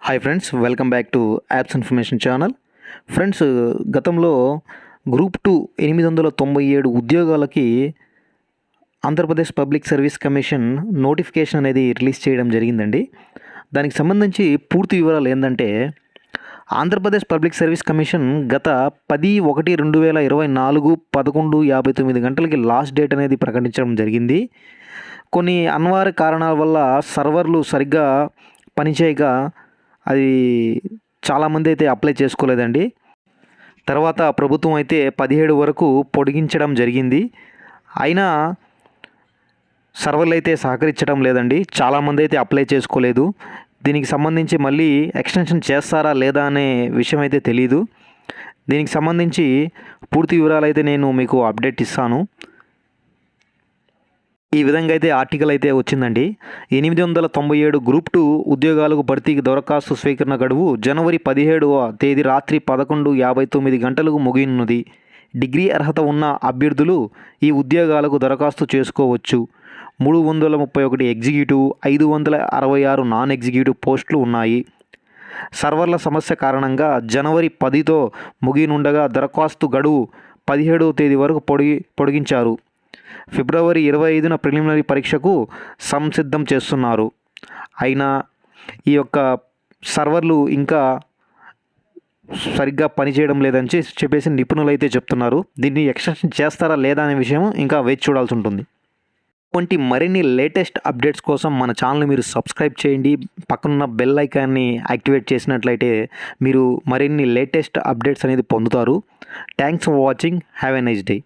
Hi friends welcome back to apps information channel friends గతంలో group two ఎనిమిది వందల తొంభై ఏడు ఉద్యోగాలకి Andhra Pradesh public service commission notification అనేది రిలీజ్ చేయడం జరిగిందండి. దానికి సంబంధించి పూర్తి వివరాలు ఏంటంటే ఆంధ్రప్రదేశ్ పబ్లిక్ సర్వీస్ కమిషన్ గత పది ఒకటి రెండు వేల ఇరవై నాలుగు పదకొండు యాభై తొమ్మిది గంటలకి లాస్ట్ డేట్ అనేది ప్రకటించడం జరిగింది. కొన్ని అనివార్య కారణాల వల్ల సర్వర్లు సరిగ్గా పనిచేయక అది చాలామంది అయితే అప్లై చేసుకోలేదండి. తర్వాత ప్రభుత్వం అయితే పదిహేడు వరకు పొడిగించడం జరిగింది. అయినా సర్వర్లు అయితే సహకరించడం లేదండి. చాలామంది అయితే అప్లై చేసుకోలేదు. దీనికి సంబంధించి మళ్ళీ ఎక్స్టెన్షన్ చేస్తారా లేదా అనే విషయం అయితే తెలియదు దీనికి సంబంధించి పూర్తి వివరాలు అయితే నేను మీకు అప్డేట్ ఇస్తాను. ఈ విధంగా అయితే ఆర్టికల్ అయితే వచ్చిందండి. ఎనిమిది వందల తొంభై ఏడు గ్రూప్ టూ ఉద్యోగాలకు భర్తీకి దరఖాస్తు స్వీకరణ గడువు జనవరి పదిహేడవ తేదీ రాత్రి పదకొండు యాభై తొమ్మిది గంటలకు ముగియనున్నది డిగ్రీ అర్హత ఉన్న అభ్యర్థులు ఈ ఉద్యోగాలకు దరఖాస్తు చేసుకోవచ్చు. మూడు వందల ముప్పై ఒకటి ఎగ్జిక్యూటివ్ ఐదు వందల అరవై ఆరు నాన్ ఎగ్జిక్యూటివ్ పోస్టులు ఉన్నాయి. సర్వర్ల సమస్య కారణంగా జనవరి పదితో ముగినుండగా దరఖాస్తు గడువు పదిహేడవ తేదీ వరకు పొడిగి పొడిగించారు. ఫిబ్రవరి ఇరవై ఐదున ప్రిలిమినరీ పరీక్షకు సంసిద్ధం చేస్తున్నారు. అయినా ఈ యొక్క సర్వర్లు ఇంకా సరిగ్గా పనిచేయడం లేదని చెప్పేసి నిపుణులు అయితే చెప్తున్నారు. దీన్ని ఎక్స్టెన్షన్ చేస్తారా లేదా అనే విషయం ఇంకా వేచి చూడాల్సి ఉంటుంది. వంటి మరిన్ని లేటెస్ట్ అప్డేట్స్ కోసం మన ఛానల్ని మీరు సబ్స్క్రైబ్ చేయండి. పక్కనున్న బెల్ ఐకాన్ని యాక్టివేట్ చేసినట్లయితే మీరు మరిన్ని లేటెస్ట్ అప్డేట్స్ అనేది పొందుతారు. Thanks for watching. Have a nice day.